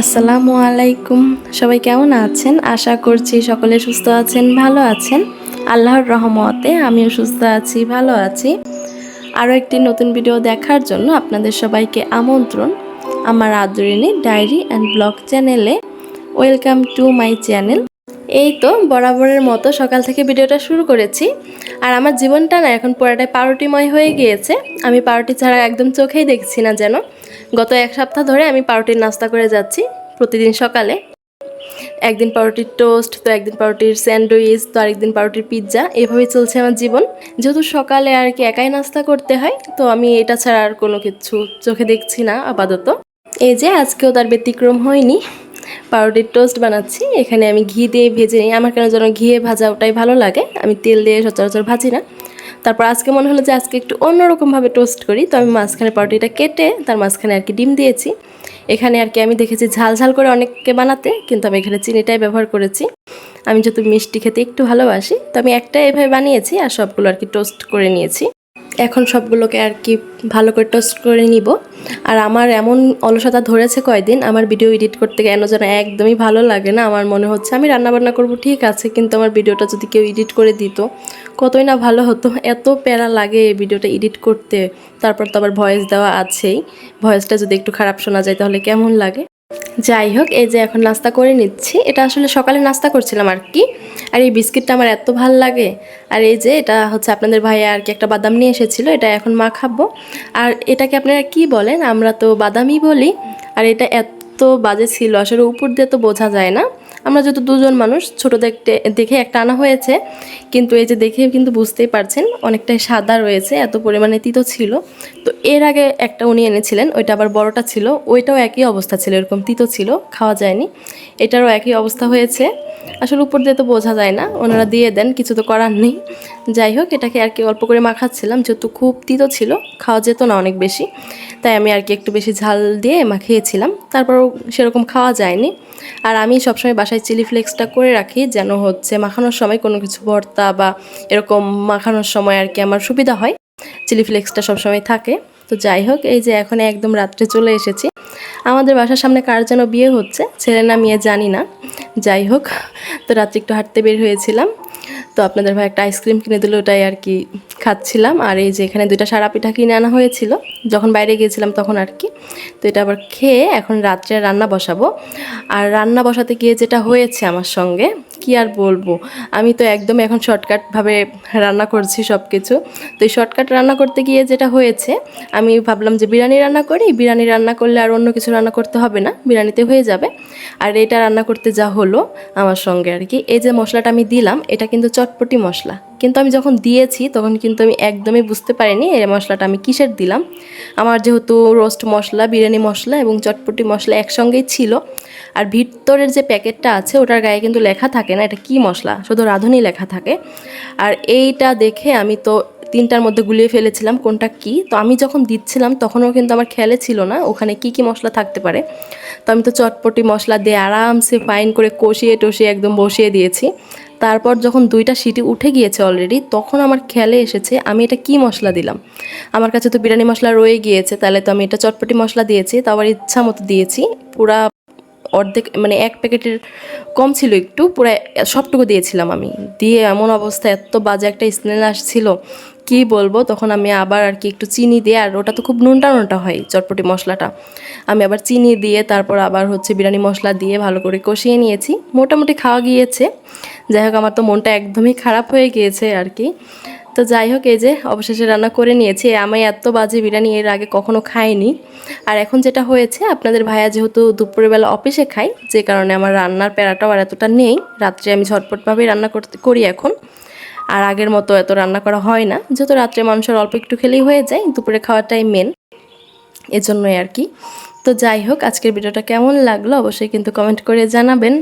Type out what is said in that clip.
আসসালামু আলাইকুম। সবাই কেমন আছেন? আশা করছি সকলে সুস্থ আছেন, ভালো আছেন। আল্লাহর রহমতে আমিও সুস্থ আছি, ভালো আছি। আরও একটি নতুন ভিডিও দেখার জন্য আপনাদের সবাইকে আমন্ত্রণ। আমার আদরিনী ডায়েরি অ্যান্ড ব্লগ চ্যানেলে ওয়েলকাম টু মাই চ্যানেল। এই তো বরাবরের মতো সকাল থেকে ভিডিওটা শুরু করেছি। আর আমার জীবনটা না এখন পুরাটাই পাউরুটিময় হয়ে গিয়েছে। আমি পাউরুটি ছাড়া একদম চোখেই দেখছি না যেন। গত এক সপ্তাহ ধরে আমি পাউরুটির নাস্তা করে যাচ্ছি প্রতিদিন সকালে। একদিন পাউরুটির টোস্ট, তো একদিন পাউরুটির স্যান্ডউইচ, তো আরেকদিন পাউরুটির পিৎজা। এভাবেই চলছে আমার জীবন। যেহেতু সকালে আর কি একাই নাস্তা করতে হয়, তো আমি এটা ছাড়া আর কোনো কিছু চোখে দেখছি না আপাতত। এই যে আজকেও তার ব্যতিক্রম হয়নি। পাউরুটির টোস্ট বানাচ্ছি। এখানে আমি ঘি দিয়ে ভেজে নিই। আমার কেন যেন ঘিয়ে ভাজা ওটাই ভালো লাগে। আমি তেল দিয়ে সচরাচর ভাজি না। তারপর আজকে মনে হলো যে আজকে একটু অন্যরকমভাবে টোস্ট করি। তো আমি মাঝখানে পাউরুটিটা কেটে তার মাঝখানে আর কি ডিম দিয়েছি। এখানে আর কি আমি দেখেছি ঝাল ঝাল করে অনেককে বানাতে, কিন্তু আমি এখানে চিনিটাই ব্যবহার করেছি। আমি যেহেতু মিষ্টি খেতে একটু ভালোবাসি, তো আমি একটা এভাবে বানিয়েছি আর সবগুলো আর কি টোস্ট করে নিয়েছি। এখন সবগুলোকে আর কি ভালো করে টোস্ট করে নিব। আর আমার এমন অলসতা ধরেছে কয়দিন, আমার ভিডিও এডিট করতে কেন যেন একদমই ভালো লাগে না। আমার মনে হচ্ছে আমি রান্নাবান্না করব, ঠিক আছে, কিন্তু আমার ভিডিওটা যদি কেউ এডিট করে দিত, কতই না ভালো হতো। এত প্যারা লাগে এই ভিডিওটা এডিট করতে। তারপর তো আবার ভয়েস দেওয়া আছেই। ভয়েসটা যদি একটু খারাপ শোনা যায় তাহলে কেমন লাগে? যাই হোক এই যে এখন নাস্তা করে নিচ্ছি। এটা আসলে সকালে নাস্তা করছিলাম আর কি। আর এই বিস্কিটটা আমার এত ভালো লাগে। আর এই যে এটা হচ্ছে আপনাদের ভাই আর কি একটা বাদাম নিয়ে এসেছিল, এটা এখন মা খাব। আর এটাকে আপনারা কি বলেন? আমরা তো বাদামই বলি। আর এটা এত বাজে ছিল, আসলে উপর দিয়ে তো বোঝা যায় না। আমরা যেহেতু দুজন মানুষ, ছোটো দেখতে, দেখে একটা আনা হয়েছে, কিন্তু এই যে দেখে কিন্তু বুঝতেই পারছেন অনেকটাই সাদা রয়েছে, এত পরিমাণে তিতো ছিল। তো এর আগে একটা উনি এনেছিলেন, ওইটা আবার বড়টা ছিল, ওইটাও একই অবস্থা ছিল, এরকম তিতো ছিল, খাওয়া যায়নি। এটারও একই অবস্থা হয়েছে। আসলে উপর দিয়ে তো বোঝা যায় না, ওনারা দিয়ে দেন, কিছু তো করার নেই। যাই হোক, এটাকে আর কি অল্প করে মাখাচ্ছিলাম, যেহেতু খুব তিতো ছিল, খাওয়া যেত না অনেক বেশি। তাই আমি আর কি একটু বেশি ঝাল দিয়ে মাখিয়েছিলাম। তারপরও সেরকম খাওয়া যায়নি। আর আমি সবসময় বাসায় চিলি ফ্লেক্সটা করে রাখি, যেন হচ্ছে মাখানোর সময় কোনো কিছু ভর্তা বা এরকম মাখানোর সময় আর কি আমার সুবিধা হয়। চিলি ফ্লেক্সটা সবসময় থাকে। তো যাই হোক, এই যে এখন একদম রাত্রে চলে এসেছি। আমাদের বাসার সামনে কার যেন বিয়ে হচ্ছে ছেলে না মেয়ে জানি না। যাই হোক, তো রাত্রে একটু হাঁটতে বের হয়েছিলাম। তো আপনাদের ভাই একটা আইসক্রিম কিনে দিল, ওটাই আর কি খাচ্ছিলাম। আর এই যে এখানে দুইটা সারা পিঠা কিনে আনা হয়েছিল, যখন বাইরে গিয়েছিলাম তখন আর কি। তো এটা আবার খেয়ে এখন রাত্রে রান্না বসাবো। আর রান্না বসাতে গিয়ে যেটা হয়েছে আমার সঙ্গে, কি আর বলব? আমি তো একদম এখন শর্টকাটভাবে রান্না করছি সব কিছু তো এই শর্টকাট রান্না করতে গিয়ে যেটা হয়েছে, আমি ভাবলাম যে বিরিয়ানি রান্না করি, বিরিয়ানি রান্না করলে আর অন্য কিছু রান্না করতে হবে না, বিরিয়ানিতে হয়ে যাবে। আর এটা রান্না করতে যা হলো আমার সঙ্গে আর কি। এই যে মশলাটা আমি দিলাম, এটা কিন্তু চটপটি মশলা। কিন্তু আমি যখন দিয়েছি, তখন কিন্তু আমি একদমই বুঝতে পারিনি এই মশলাটা আমি কিসের দিলাম। আমার যেহেতু রোস্ট মশলা, বিরিয়ানি মশলা এবং চটপটি মশলা একসঙ্গেই ছিল, আর ভিতরের যে প্যাকেটটা আছে, ওটার গায়ে কিন্তু লেখা থাকে না এটা কি মশলা, শুধু রাঁধুনি লেখা থাকে। আর এইটা দেখে আমি তো তিনটার মধ্যে গুলিয়ে ফেলেছিলাম কোনটা কি। তো আমি যখন দিচ্ছিলাম, তখনও কিন্তু আমার খেয়ালে ছিল না ওখানে কি কি মশলা থাকতে পারে। তো আমি তো চটপটি মশলা দিয়ে আরামসে ফাইন করে কষিয়ে টষিয়ে একদম বসিয়ে দিয়েছি। তারপর যখন দুইটা সিটি উঠে গিয়েছে অলরেডি তখন আমার খেয়ালে এসেছে আমি এটা কি মশলা দিলাম। আমার কাছে তো বিরিয়ানি মশলা রয়ে গিয়েছে, তাহলে তো আমি এটা চটপটি মশলা দিয়েছি, তো আবার ইচ্ছা মতো দিয়েছি। পুরা অর্ধেক মানে এক প্যাকেটের কম ছিল একটু, পুরো সবটুকু দিয়েছিলাম আমি। দিয়ে এমন অবস্থা, এত বাজে একটা স্মেল আসছিল। কি বলব, তখন আমি আবার আর কি একটু চিনি দিয়ে, আর ওটা তো খুব নুনটা নুনটা হয় চটপটি মশলাটা। আমি আবার চিনি দিয়ে তারপর আবার হচ্ছে বিরিয়ানি মশলা দিয়ে ভালো করে কষিয়ে নিয়েছি। মোটামুটি খাওয়া গিয়েছে। যাই হোক, আমার তো মনটা একদমই খারাপ হয়ে গিয়েছে আর কি। তো যাই হোক, এই যে অবশেষে রান্না করে নিয়েছি। আমি এত বাজে বিরিয়ানি এর আগে কখনো খাইনি। আর এখন যেটা হয়েছে, আপনাদের ভাইয়া যেহেতু দুপুরবেলা অফিসে খাই যে কারণে আমার রান্নার প্যারাটাও আর এতটা নেই। রাত্রে আমি ঝটপটভাবেই রান্না করতে করি এখন। আর আগের মতো এত রান্না করা হয় না। যেহেতু রাত্রে মানুষের অল্প একটু খেলেই হয়ে যায়, দুপুরে খাওয়াটাই মেন এজন্যই আর কি। তো যাই হোক, আজকের ভিডিওটা কেমন লাগল অবশ্যই কিন্তু কমেন্ট করে জানাবেন।